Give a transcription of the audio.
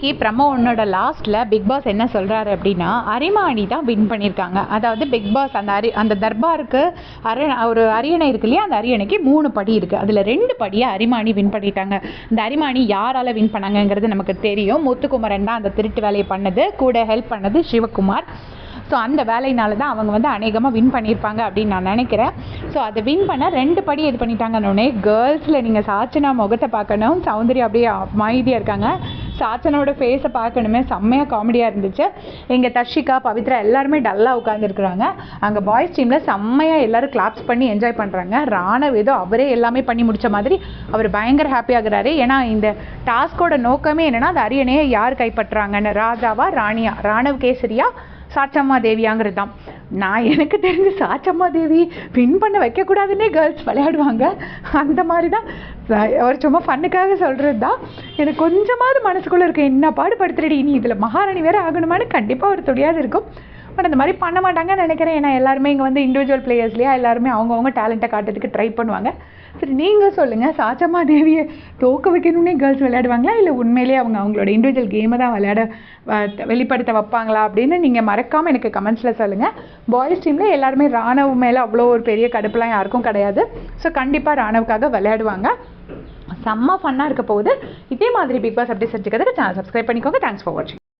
கி promo ஒன்னோட லாஸ்ட்டில் big pass என்ன சொல்கிறாரு அப்படின்னா அரிமாணி தான் வின் பண்ணியிருக்காங்க அதாவது பிக் பாஸ் அந்த அரி அந்த தர்பாருக்கு அர ஒரு அரியணை இருக்கு இல்லையா? அந்த அரியணைக்கு மூணு படி இருக்குது அதில் ரெண்டு படியை அரிமாணி வின் பண்ணிட்டாங்க. இந்த அரிமாணி யாரால் வின் பண்ணாங்கங்கிறது நமக்கு தெரியும். முத்துக்குமரன் தான் அந்த திருட்டு வேலையை பண்ணது. கூட ஹெல்ப் பண்ணது சிவகுமார். ஸோ அந்த வேலையினால தான் அவங்க வந்து அநேகமாக வின் பண்ணியிருப்பாங்க அப்படின்னு நான் நினைக்கிறேன். ஸோ அதை வின் பண்ண ரெண்டு படி இது பண்ணிட்டாங்கன்னொடனே கேர்ள்ஸில் நீங்கள் சாச்சனா முகத்தை பார்க்கணும். சௌந்தர்யா அப்படியே அமைதியாக இருக்காங்க. சாச்சனோட ஃபேஸை பார்க்கணுமே. செம்மையாக காமெடியாக இருந்துச்சு. எங்கள் தர்ஷிகா பவித்ரா எல்லாருமே டல்லாக உட்காந்துருக்குறாங்க அங்கே பாய்ஸ் டீமில் செம்மையாக எல்லாரும் கிளாப்ஸ் பண்ணி என்ஜாய் பண்ணுறாங்க ராணவ் ஏதோ அவரே எல்லாமே பண்ணி முடிச்ச மாதிரி அவர் பயங்கர ஹாப்பி ஆகுறாரு. ஏன்னா இந்த டாஸ்கோட நோக்கமே என்னென்னா அந்த அரியணையை யார் கைப்பற்றுறாங்கன்னு. ராஜாவா ராணியா? ராணவ் கேசரியா சாச்சம்மா தேவியாங்கிறது தான் நான் எனக்கு தெரிஞ்சு சாச்சம்மா தேவி வின் பண்ண வைக்கக்கூடாதுன்னே கேர்ள்ஸ் விளையாடுவாங்க. அந்த மாதிரி தான் அவர் சும்மா ஃபன்னுக்காக சொல்கிறது தான் எனக்கு கொஞ்சமாவது மனசுக்குள்ளே இருக்க என்ன பாடுபடுத்துறடி நீ? இதில் மகாராணி வேறு ஆகணுமான்னு கண்டிப்பாக ஒரு துடியாது இருக்கும். பட் அந்த மாதிரி பண்ண மாட்டாங்கன்னு நினைக்கிறேன். ஏன்னா எல்லாருமே இங்கே வந்து இண்டிவிஜுவல் பிளேயர்ஸ்லையா எல்லாருமே அவங்கவுங்க டேலண்ட்டை காட்டுறதுக்கு ட்ரை பண்ணுவாங்க. சரி நீங்கள் சொல்லுங்கள் சாச்சம்மா தேவியை தோக்க வைக்கணும்னே கேர்ள்ஸ் விளையாடுவாங்களா? இல்லை உண்மையிலேயே அவங்க அவங்களோட இண்டிவிஜுவல் கேமை தான் விளையாட வெளிப்படுத்த வைப்பாங்களா? அப்படின்னு நீங்கள் மறக்காமல் எனக்கு கமெண்ட்ஸில் சொல்லுங்கள் பாய்ஸ் டீமில் எல்லாருமே ராணுவ மேலே அவ்வளோ ஒரு பெரிய கடுப்புலாம் யாருக்கும் கிடையாது. ஸோ கண்டிப்பாக ராணுவுக்காக விளையாடுவாங்க. செம்ம ஃபன்னாக இருக்க போகுது. இதே மாதிரி பிக் பாஸ் அப்படி செஞ்சுக்கிறதுக்கு சேனல் சப்ஸ்கிரைப் பண்ணிக்கோங்க. தேங்க்ஸ் ஃபார் வாட்சிங்